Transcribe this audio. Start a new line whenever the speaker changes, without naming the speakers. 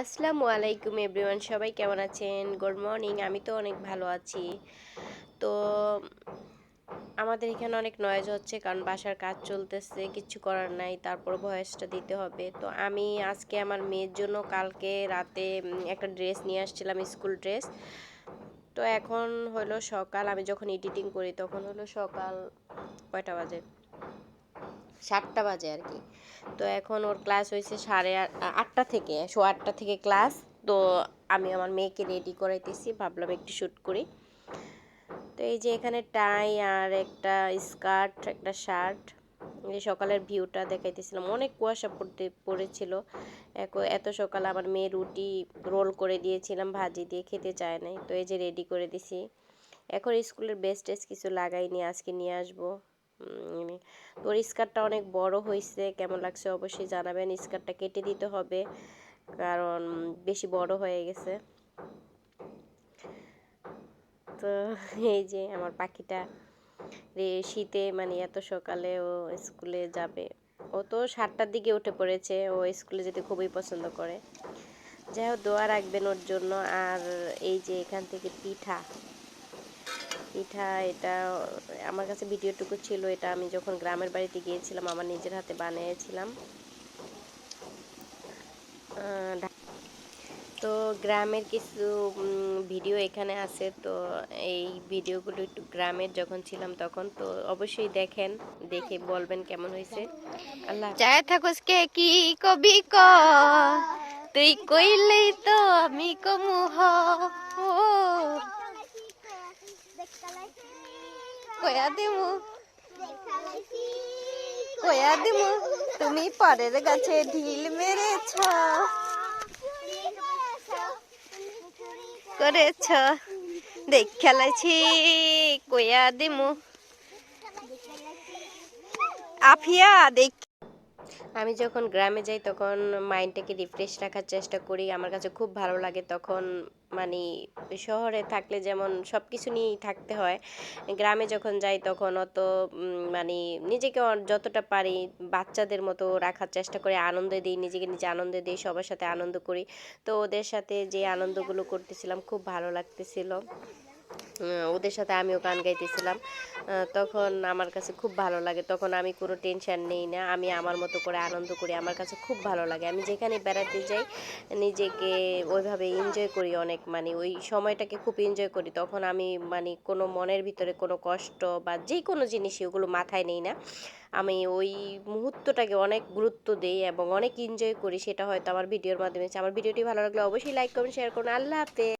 আসসালামু আলাইকুম এভরিওয়ান, সবাই কেমন আছেন? গুড মর্নিং, আমি তো অনেক ভালো আছি। তো, আমাদের এখানে অনেক নয়েজ হচ্ছে কারণ বাসার কাজ চলতেছে, কিছু করার নাই, তারপর ভয়েসটা দিতে হবে। তো আমি আজকে আমার মেয়ের জন্য কালকে রাতে একটা ড্রেস নিয়ে আসছিলাম স্কুল ড্রেস তো এখন হলো সকাল, আমি যখন এডিটিং করি তখন হলো সকাল কয়টা বাজে? সাতটা বাজে আর কি। তো এখন ওর ক্লাস হয়েছে সাড়ে আটটা থেকে শো আটটা থেকে ক্লাস। তো আমি আমার মেয়েকে রেডি করাইতেছি, ভাবলাম একটু শ্যুট করি। তো এই যে এখানে টাই আর একটা স্কার্ট একটা শার্ট এই সকালের ভিউটা দেখাইতেছিলাম। অনেক কুয়াশা পড়তে, পড়েছিল। এত সকালে আমার মেয়ে রুটি রোল করে দিয়েছিলাম, ভাজি দিয়ে খেতে চায় নাই। তো এই যে রেডি করে দিছি। এখন স্কুলের বেস্ট টেস্ট কিছু লাগাইনি, আজকে নিয়ে আসব। উম, তোর স্কার্টটা অনেক বড় হয়েছে কেমন লাগছে অবশ্যই জানাবেন স্কার্টটা কেটে দিতে হবে কারণ বেশি বড় হয়ে গেছে। তো এই যে আমার পাখিটা রে শীতে মানে এত সকালে ও স্কুলে যাবে ও তো সাতটার দিকে উঠে পড়েছে ও স্কুলে যেতে খুবই পছন্দ করে। যাই হোক দোয়া রাখবেন ওর জন্য আর এই যে এখান থেকে পিঠা পিঠা এটা, আমার কাছে ভিডিওটুকু ছিল, এটা আমি যখন গ্রামের বাড়িতে গিয়েছিলাম, আমার নিজের হাতে বানিয়েছিলাম। তো গ্রামের কিছু ভিডিও এখানে আছে, তো এই ভিডিওগুলো একটু গ্রামের যখন ছিলাম তখন, তো অবশ্যই দেখেন, দেখে বলবেন কেমন হয়েছে। আল্লাহ
চায় থাকুস কে কি কবি ক? তুই কইলেই তো আমি কমু হ ও, কয়া দিমু? তুমি পরের গাছে ঢিল মেরেছ। করেছ। দেখ খেলাইছি কয়া দিমু? আফিয়া দেখ
আমি যখন গ্রামে যাই তখন মাইন্ডটাকে রিফ্রেশ রাখার চেষ্টা করি। আমার কাছে খুব ভালো লাগে তখন মানে শহরে থাকলে যেমন সব কিছু নিয়েই থাকতে হয়। গ্রামে যখন যাই তখন অত মানে নিজেকে যতটা পারি বাচ্চাদের মতো রাখার চেষ্টা করি। আনন্দ দিই, নিজেকে নিজে আনন্দ দিই, সবার সাথে আনন্দ করি। তো ওদের সাথে যে আনন্দগুলো করতেছিলাম খুব ভালো লাগতেছিল। ওদের সাথে আমিও গান গাইতেছিলাম। তখন আমার কাছে খুব ভালো লাগে। তখন আমি কোনো টেনশন নেই না। আমি আমার মতো করে আনন্দ করি। আমার কাছে খুব ভালো লাগে। আমি যেখানে বেড়াতে যাই, নিজেকে ওইভাবে এনজয় করি অনেক। মানে ওই সময়টাকে খুব এনজয় করি। তখন আমি মানে কোনো মনের ভিতরে কোনো কষ্ট বা যে কোনো জিনিসই ওগুলো মাথায় নেই না। আমি ওই মুহূর্তটাকে অনেক গুরুত্ব দিই এবং অনেক এনজয় করি। সেটা হয়তো আমার ভিডিওর মাধ্যমে। আমার ভিডিওটি ভালো লাগলে অবশ্যই লাইক করুন শেয়ার করুন। আল্লাহ হাফেজ।